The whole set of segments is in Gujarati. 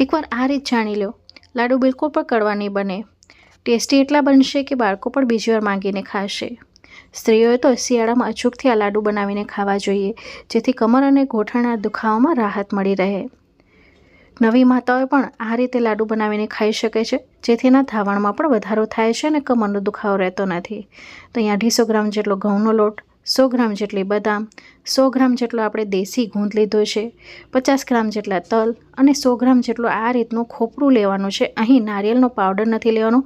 એકવાર આ રીત જાણી લો. લાડુ બિલકુલ પણ કડવા નહીં બને. ટેસ્ટી એટલા બનશે કે બાળકો પણ બીજી વાર માંગીને ખાશે. સ્ત્રીઓએ તો શિયાળામાં અચૂકથી આ લાડુ બનાવીને ખાવા જોઈએ, જેથી કમર અને ગોઠણના દુખાવામાં રાહત મળી રહે. નવી માતાઓ પણ આ રીતે લાડુ બનાવીને ખાઈ શકે છે જેથી એના ધાવણમાં પણ વધારો થાય છે અને કમરનો દુખાવો રહેતો નથી. તો અહીંયા અઢીસો ગ્રામ જેટલો ઘઉંનો લોટ સો ગ્રામ જેટલી બદામ, સો ગ્રામ જેટલો આપણે દેશી ગૂંદ લીધો છે, પચાસ ગ્રામ જેટલા તલ અને સો ગ્રામ જેટલો આ રીતનું ખોપરું લેવાનું છે. અહીં નારિયેળનો પાવડર નથી લેવાનો.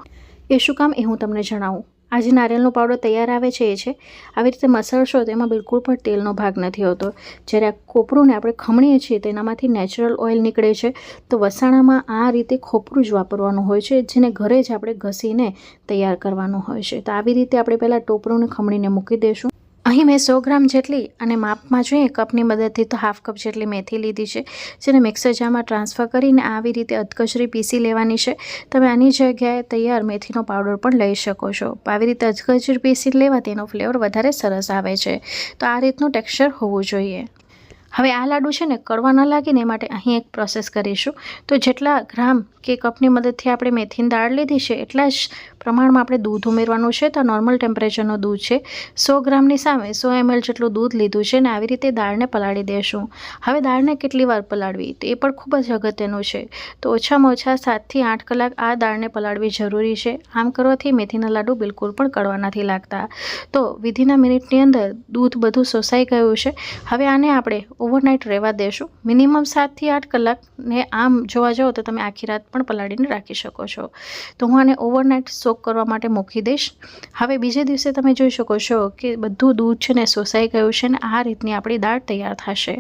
એ શું કામ? એ હું તમને જણાવું. આ જે પાવડર તૈયાર આવે છે એ છે. આવી રીતે મસળશો તો એમાં બિલકુલ પણ તેલનો ભાગ નથી હોતો. જ્યારે આ ખોપરુંને આપણે ખમણીએ છીએ તેનામાંથી નેચરલ ઓઇલ નીકળે છે. તો વસાણામાં આ રીતે ખોપરું જ વાપરવાનું હોય છે, જેને ઘરે જ આપણે ઘસીને તૈયાર કરવાનું હોય છે. તો આવી રીતે આપણે પહેલાં ટોપરુંને ખમણીને મૂકી દઈશું અહીં મેં સો ગ્રામ જેટલી અને માપમાં જોઈએ કપની મદદથી તો હાફ કપ જેટલી મેથી લીધી છે, જેને મિક્સર જારમાં ટ્રાન્સફર કરીને આવી રીતે અધકચરી પીસી લેવાની છે. તમે આની જગ્યાએ તૈયાર મેથીનો પાવડર પણ લઈ શકો છો. આવી રીતે અધકચરી પીસી લેવા તેનો ફ્લેવર વધારે સરસ આવે છે. તો આ રીતનું ટેક્સચર હોવું જોઈએ. હવે આ લાડુ છે ને કડવા ન લાગે ને એ માટે અહીં એક પ્રોસેસ કરીશું. તો જેટલા ગ્રામ કે કપની મદદથી આપણે મેથીની દાળ લીધી છે, એટલા જ પ્રમાણમાં આપણે દૂધ ઉમેરવાનું છે. તો નોર્મલ ટેમ્પરેચરનું દૂધ છે. સો ગ્રામની સામે સો એમએલ જેટલું દૂધ લીધું છે ને આવી રીતે દાળને પલાળી દેશું. હવે દાળને કેટલી વાર પલાળવી? તો એ પણ ખૂબ જ અગત્યનું છે. તો ઓછામાં ઓછા સાતથી આઠ કલાક આ દાળને પલાળવી જરૂરી છે. આમ કરવાથી મેથીના લાડુ બિલકુલ પણ કડવા નથી લાગતા. તો વિધિના મિનિટની અંદર દૂધ બધું શોષાઈ ગયું છે. હવે આને આપણે ઓવરનાઇટ રહેવા દેશું. મિનિમમ સાતથી આઠ કલાક ને આમ જોવા જાઓ તો તમે આખી રાત પણ પલાળીને રાખી શકો છો. તો હું આને ઓવરનાઇટ સોક કરવા માટે મૂકી દઈશ. હવે બીજે દિવસે તમે જોઈ શકો છો કે બધું દૂધ છે ને સોસાઈ ગયું છે ને આ રીતની આપણી દાળ તૈયાર થશે.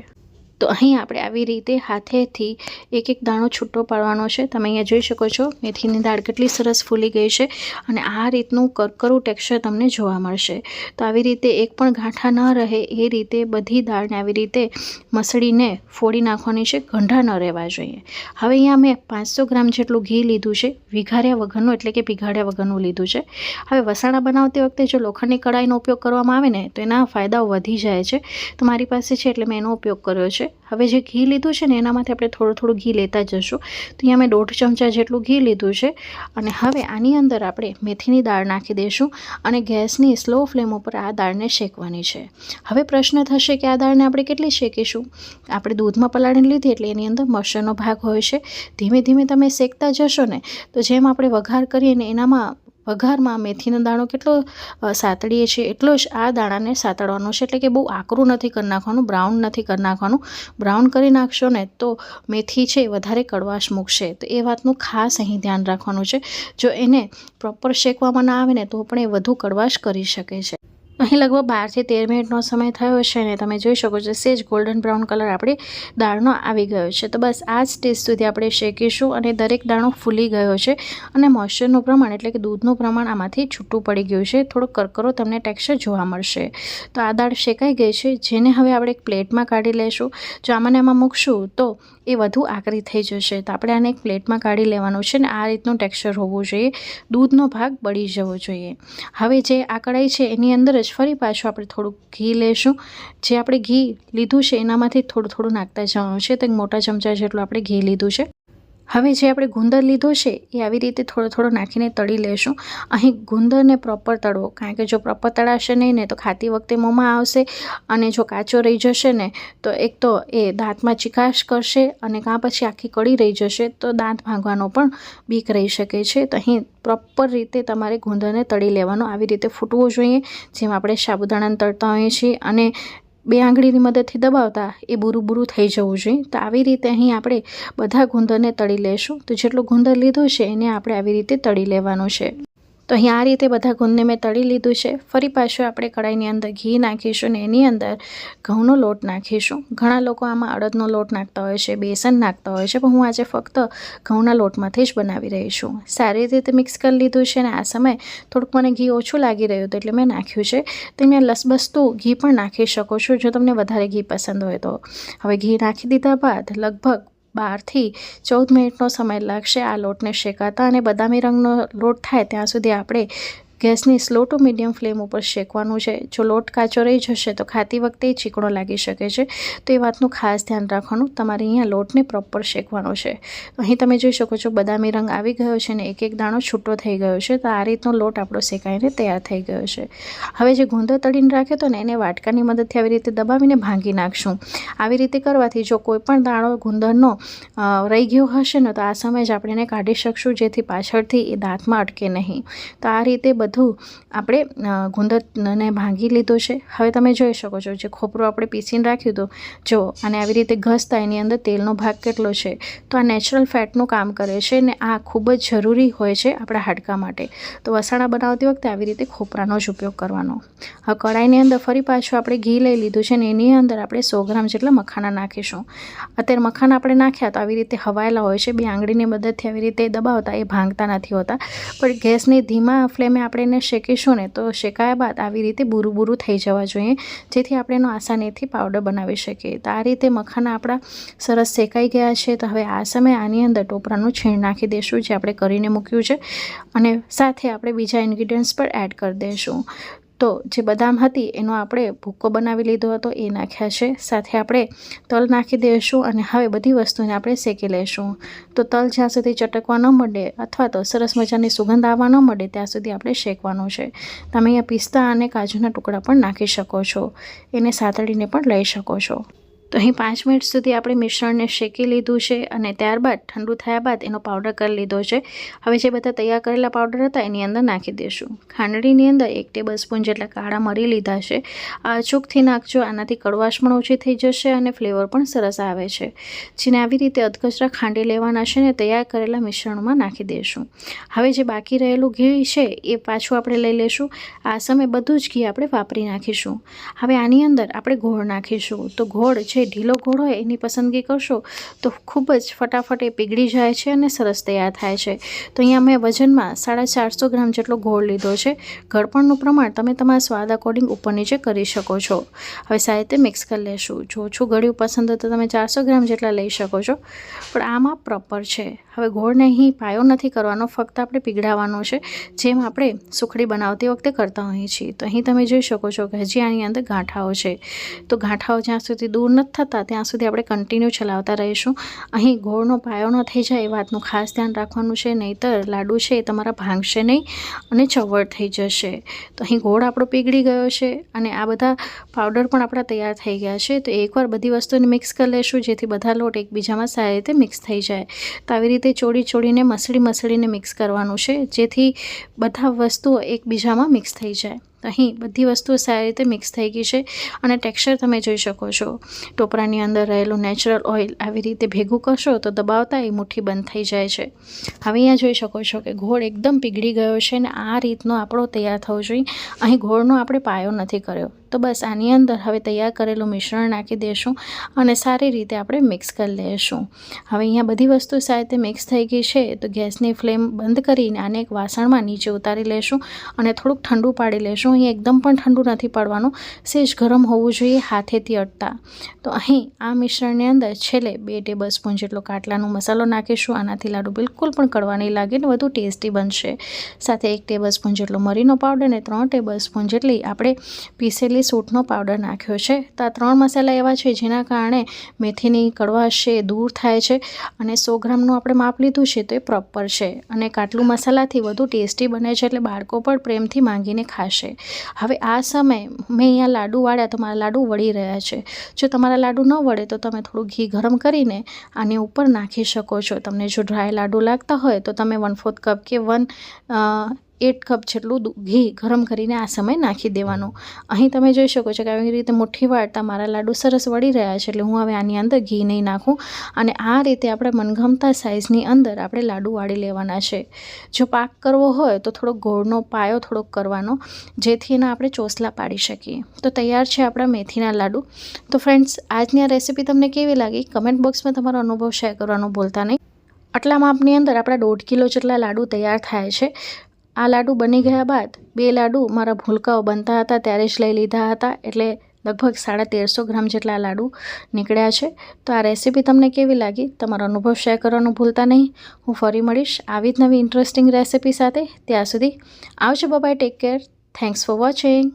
તો અહીં આપણે આવી રીતે હાથેથી એક એક દાણો છૂટો પાડવાનો છે. તમે અહીંયા જોઈ શકો છો, મેથીની દાળ કેટલી સરસ ફૂલી ગઈ છે અને આ રીતનું કરકરું ટેક્સચર તમને જોવા મળશે. તો આવી રીતે એક પણ ગાંઠા ન રહે એ રીતે બધી દાળને આવી રીતે મસળીને ફોડી નાખવાની છે, ગંઢા ન રહેવા જોઈએ. હવે અહીંયા મેં પાંચસો ગ્રામ જેટલું ઘી લીધું છે વિઘાર્યા વગરનું એટલે કે પીઘાડ્યા વગરનું લીધું છે. હવે વસાણા બનાવતી વખતે જો લોખંડની કડાઈનો ઉપયોગ કરવામાં આવે ને, તો એના ફાયદાઓ વધી જાય છે. તો મારી પાસે છે એટલે મેં એનો ઉપયોગ કર્યો છે. હવે જે ઘી લીધું છે ને, એનામાંથી આપણે થોડું થોડું ઘી લેતા જશું. તો અહીંયા મેં દોઢ ચમચા જેટલું ઘી લીધું છે. અને હવે આની અંદર આપણે મેથીની દાળ નાખી દઈશું અને ગેસની સ્લો ફ્લેમ ઉપર આ દાળને શેકવાની છે. હવે પ્રશ્ન થશે કે આ દાળને આપણે કેટલી શેકીશું? આપણે દૂધમાં પલાળીને લીધી એટલે એની અંદર મરચાંનો ભાગ હોય છે. ધીમે ધીમે તમે શેકતા જશો ને, તો જેમ આપણે વઘાર કરીએ ને, એનામાં વઘારમાં મેથીનો દાણો કેટલો સાતળીએ છીએ એટલો જ આ દાણાને સાતળવાનો છે. એટલે કે બહુ આકરું નથી કરી નાખવાનું, બ્રાઉન નથી કરી નાખવાનું. બ્રાઉન કરી નાખશો ને તો મેથી છે વધારે કડવાશ મૂકશે. તો એ વાતનું ખાસ અહીં ધ્યાન રાખવાનું છે. જો એને પ્રોપર શેકવામાં ના આવે ને તો પણ એ વધુ કડવાશ કરી શકે છે. અહીં લગભગ બારથી તેર મિનિટનો સમય થયો છે ને તમે જોઈ શકો છો સેજ ગોલ્ડન બ્રાઉન કલર આપણી દાળનો આવી ગયો છે. તો બસ આ જ સ્ટેજ સુધી આપણે શેકીશું અને દરેક દાણો ફૂલી ગયો છે અને મોઇશ્ચરનું પ્રમાણ એટલે કે દૂધનું પ્રમાણ આમાંથી છૂટું પડી ગયું છે. થોડો કરકરો તમને ટેક્સચર જોવા મળશે. તો આ દાળ શેકાઈ ગઈ છે, જેને હવે આપણે એક પ્લેટમાં કાઢી લઈશું. જો આમાં આમાં મૂકશું તો એ વધુ આકરી થઈ જશે. તો આપણે આને એક પ્લેટમાં કાઢી લેવાનું છે ને આ રીતનું ટેક્સચર હોવું જોઈએ. દૂધનો ભાગ બળી જવો જોઈએ. હવે જે આ કઢાઈ છે એની અંદર જ ફરી પાછું આપણે થોડુંક ઘી લેશું. જે આપણે ઘી લીધું છે એનામાંથી થોડું થોડું નાખતા જવાનું છે. તો મોટા ચમચા જેટલું આપણે ઘી લીધું છે. હવે જે આપણે ગુંદર લીધો છે, એ આવી રીતે થોડો થોડો નાખીને તળી લેશું. અહીં ગુંદરને પ્રોપર તળવો, કારણ કે જો પ્રોપર તળાશે નહીં ને, તો ખાતી વખતે મોંમાં આવશે અને જો કાચો રહી જશે ને, તો એક તો એ દાંતમાં ચિકાશ કરશે અને કાં પછી આખી કળી રહી જશે, તો દાંત ભાંગવાનો પણ બીક રહી શકે છે. તો અહીં પ્રોપર રીતે તમારે ગુંદરને તળી લેવાનો, આવી રીતે ફૂટવું જોઈએ, જેમ આપણે સાબુદાણાને તળતા હોઈએ છીએ. અને બે આંગળીની મદદથી દબાવતા એ બુરું બુરું થઈ જવું જોઈએ. તો આવી રીતે અહીં આપણે બધા ગુંદરને તળી લેશું. તો જેટલું ગુંદર લીધું છે એને આપણે આવી રીતે તળી લેવાનું છે. તો અહીં આ રીતે બધા ગુંદને મેં તળી લીધું છે. ફરી પાછું આપણે કઢાઈની અંદર ઘી નાખીશું ને એની અંદર ઘઉંનો લોટ નાખીશું. ઘણા લોકો આમાં અડદનો લોટ નાખતા હોય છે, બેસન નાખતા હોય છે, પણ હું આજે ફક્ત ઘઉંના લોટમાંથી જ બનાવી રહી છું. સારી રીતે મિક્સ કરી લીધું છે ને આ સમયે થોડુંક મને ઘી ઓછું લાગી રહ્યું હતું એટલે મેં નાખ્યું છે. તમે લસબસતું ઘી પણ નાખી શકો છો, જો તમને વધારે ઘી પસંદ હોય તો. હવે ઘી નાખી દીધા બાદ લગભગ બારથી ચૌદ મિનિટનો સમય લાગશે આ લોટને શેકાતા અને બદામી રંગનો લોટ થાય ત્યાં સુધી આપણે ગેસની સ્લો ટુ મીડિયમ ફ્લેમ ઉપર શેકવાનું છે. જો લોટ કાચો રહી જશે તો ખાતી વખતે ચીકણો લાગી શકે છે. તો એ વાતનું ખાસ ધ્યાન રાખવાનું. તમારે અહીંયા લોટને પ્રોપર શેકવાનો છે. અહીં તમે જોઈ શકો છો બદામી રંગ આવી ગયો છે ને એક એક દાણો છૂટો થઈ ગયો છે. તો આ રીતનો લોટ આપણો શેકાઈને તૈયાર થઈ ગયો છે. હવે જે ગુંદર તળીને રાખ્યો હતો ને એને વાટકાની મદદથી આવી રીતે દબાવીને ભાંગી નાખશું. આવી રીતે કરવાથી જો કોઈ પણ દાણો ગુંદરનો રહી ગયો હશે ને તો આ સમયે જ આપણે એને કાઢી શકશું, જેથી પાછળથી એ દાંતમાં અટકે નહીં. તો આ રીતે બધું આપણે ગુંદરને ભાંગી લીધો છે. હવે તમે જોઈ શકો છો જે ખોપરું આપણે પીસીને રાખ્યું હતું. જો, અને આવી રીતે ઘસતા એની અંદર તેલનો ભાગ કેટલો છે. તો આ નેચરલ ફેટનું કામ કરે છે ને આ ખૂબ જ જરૂરી હોય છે આપણા હાડકા માટે. તો વસાણા બનાવતી વખતે આવી રીતે ખોપરાનો જ ઉપયોગ કરવાનો. હવે કડાઈની અંદર ફરી પાછું આપણે ઘી લઈ લીધું છે ને એની અંદર આપણે સો ગ્રામ જેટલા મખાણા નાખીશું. અત્યારે મખાના આપણે નાખ્યા તો આવી રીતે હવાયેલા હોય છે, બે આંગળીની મદદથી આવી રીતે દબાવતા એ ભાંગતા નથી હોતા. પણ ગેસની ધીમા ફ્લેમે આપણે એને શેકીશું ને તો શેકાયા બાદ આવી રીતે બુરું બુરું થઈ જવા જોઈએ. જેથી આપણે એનો આસાનીથી પાવડર બનાવી શકીએ. તો આ રીતે મખાના આપણા સરસ શેકાઈ ગયા છે. તો હવે આ સમયે આની અંદર ટોપરાનું છીણ નાખી દઈશું જે આપણે કરીને મૂક્યું છે. અને સાથે આપણે બીજા ઇન્ગ્રીડિયન્ટ્સ પણ એડ કરી દઈશું તો જે બદામ હતી એનો આપણે ભૂક્કો બનાવી લીધો હતો, એ નાખ્યા છે. સાથે આપણે તલ નાખી દઈશું અને હવે બધી વસ્તુને આપણે શેકી લઈશું. તો તલ જ્યાં સુધી ચટકવા ન મળે અથવા તો સરસ મજાની સુગંધ આવવા ન મળે ત્યાં સુધી આપણે શેકવાનું છે. તમે અહીંયા પિસ્તા અને કાજુના ટુકડા પણ નાખી શકો છો. એને સાતળીને પણ લઈ શકો છો. તો અહીં પાંચ મિનિટ સુધી આપણે મિશ્રણને શેકી લીધું છે અને ત્યારબાદ ઠંડુ થયા બાદ એનો પાવડર કરી લીધો છે. હવે જે બધા તૈયાર કરેલા પાવડર હતા એની અંદર નાખી દઈશું. ખાંડણીની અંદર એક ટેબલ સ્પૂન જેટલા કાળા મરી લીધા છે. અચૂકથી નાખજો, આનાથી કડવાશ પણ ઓછી થઈ જશે અને ફ્લેવર પણ સરસ આવે છે. જેને આવી રીતે અધકચરા ખાંડી લેવાના છે ને તૈયાર કરેલા મિશ્રણમાં નાખી દઈશું. હવે જે બાકી રહેલું ઘી છે એ પાછું આપણે લઈ લઈશું. આ સમયે બધું જ ઘી આપણે વાપરી નાખીશું. હવે આની અંદર આપણે ગોળ નાખીશું. તો ગોળ જે ઢીલો ગોળ હોય એની પસંદગી કરશો, તો ખૂબ જ ફટાફટ એ પીગળી જાય છે અને સરસ તૈયાર થાય છે. તો અહીંયા મેં વજનમાં સાડા ચારસો ગ્રામ જેટલો ગોળ લીધો છે. ગળપણનું પ્રમાણ તમે તમારા સ્વાદ અકોર્ડિંગ ઉપર નીચે કરી શકો છો. હવે સારી રીતે મિક્સ કરી લેશું. જો ઓછું ગળ્યું પસંદ તો તમે ચારસો ગ્રામ જેટલા લઈ શકો છો. પણ આમાં પ્રોપર છે. હવે ગોળને અહીં પાયો નથી કરવાનો, ફક્ત આપણે પીગળાવવાનો છે, જેમ આપણે સુખડી બનાવતી વખતે કરતા હોઈએ છીએ. તો અહીં તમે જોઈ શકો છો કે હજી આની અંદર ગાંઠાઓ છે. તો ગાંઠાઓ જ્યાં સુધી દૂર નથી થતા, ત્યાં સુધી આપણે કન્ટિન્યુ ચલાવતા રહીશું. અહીં ગોળનો પાયો ન થઈ જાય એ વાતનું ખાસ ધ્યાન રાખવાનું છે, નહીંતર લાડુ છે એ તમારા ભાંગશે નહીં અને ચવડ થઈ જશે. તો અહીં ગોળ આપણો પીગળી ગયો છે અને આ બધા પાવડર પણ આપણા તૈયાર થઈ ગયા છે. તો એકવાર બધી વસ્તુને મિક્સ કરી લેશું, જેથી બધા લોટ એકબીજામાં સારી રીતે મિક્સ થઈ જાય. તો આવી રીતે ચોળી ચોળીને મસળી મસળીને મિક્સ કરવાનું છે, જેથી બધા વસ્તુઓ એકબીજામાં મિક્સ થઈ જાય. અહીં બધી વસ્તુઓ સારી રીતે મિક્સ થઈ ગઈ છે અને ટેક્સચર તમે જોઈ શકો છો. ટોપરાની અંદર રહેલું નેચરલ ઓઇલ આવી રીતે ભેગું કરશો તો દબાવતા એ મુઠ્ઠી બંધ થઈ જાય છે. હવે અહીંયા જોઈ શકો છો કે ઘોળ એકદમ પીગળી ગયો છે અને આ રીતનો આપણો તૈયાર થવો જોઈએ. અહીં ઘોળનો આપણે પાયો નથી કર્યો. તો બસ આની અંદર હવે તૈયાર કરેલું મિશ્રણ નાખી દઈશું અને સારી રીતે આપણે મિક્સ કરી લઈશું હવે અહીંયા બધી વસ્તુ રીતે મિક્સ થઈ ગઈ છે, તો ગેસની ફ્લેમ બંધ કરીને આને એક વાસણમાં નીચે ઉતારી લેશું અને થોડુંક ઠંડુ પાડી લેશું. અહીં એકદમ પણ ઠંડુ નથી પાડવાનું, સેજ ગરમ હોવું જોઈએ હાથેથી અટતા. તો અહીં આ મિશ્રણની અંદર છેલ્લે બે ટેબલ સ્પૂન જેટલો કાટલાનો મસાલો નાખીશું. આનાથી લાડુ બિલકુલ પણ કડવા નહીં લાગે ને વધુ ટેસ્ટી બનશે. સાથે એક ટેબલ સ્પૂન જેટલો મરીનો પાવડર અને ત્રણ ટેબલ સ્પૂન જેટલી આપણે પીસેલી સૂંઠનો પાવડર નાખ્યો છે. તો આ ત્રણ મસાલા એવા છે જેના કારણે મેથીની કડવાશ છે દૂર થાય છે અને સો ગ્રામનું આપણે માપ લીધું છે તો એ પ્રોપર છે અને કાટલું મસાલાથી વધુ ટેસ્ટી બને છે એટલે બાળકો પણ પ્રેમથી માંગીને ખાશે. હવે આ સમયે મેં અહીંયા લાડુ વાળ્યા તો મારા લાડુ વળી રહ્યા છે. જો તમારા લાડુ ન વળે તો તમે થોડું ઘી ગરમ કરીને આની ઉપર નાખી શકો છો. તમને જો ડ્રાય લાડુ લાગતા હોય તો તમે વન ફોર્થ કપ કે વન એટ કપ જેટલું ઘી ગરમ કરીને આ સમયે નાખી દેવાનું. અહીં તમે જોઈ શકો છો કે આવી રીતે મુઠ્ઠી વાળતા મારા લાડુ સરસ વળી રહ્યા છે એટલે હું હવે આની અંદર ઘી નહીં નાખું. અને આ રીતે આપણે મનગમતા સાઇઝની અંદર આપણે લાડુ વાળી લેવાના છે. જો પાક કરવો હોય તો થોડો ગોળનો પાયો થોડોક કરવાનો, જેથી એના આપણે ચોસલા પાડી શકીએ. તો તૈયાર છે આપણા મેથીના લાડુ. તો ફ્રેન્ડ્સ આજની આ રેસીપી તમને કેવી લાગી? કમેન્ટ બોક્સમાં તમારો અનુભવ શેર કરવાનું ભૂલતા નહીં. આટલા માપની અંદર આપણા દોઢ કિલો જેટલા લાડુ તૈયાર થાય છે. આ લાડુ બની ગયા બાદ બે લાડુ મારા ભૂલકાઓ બનતા હતા, ત્યારે જ લઈ લીધા હતા. એટલે લગભગ સાડા તેરસો ગ્રામ જેટલા લાડુ નીકળ્યા છે. તો આ રેસીપી તમને કેવી લાગી? તમારો અનુભવ શેર કરવાનું ભૂલતા નહીં. હું ફરી મળીશ આવી જ નવી ઇન્ટરેસ્ટિંગ રેસીપી સાથે. ત્યાં સુધી આવજો, bye take care. Thanks for watching.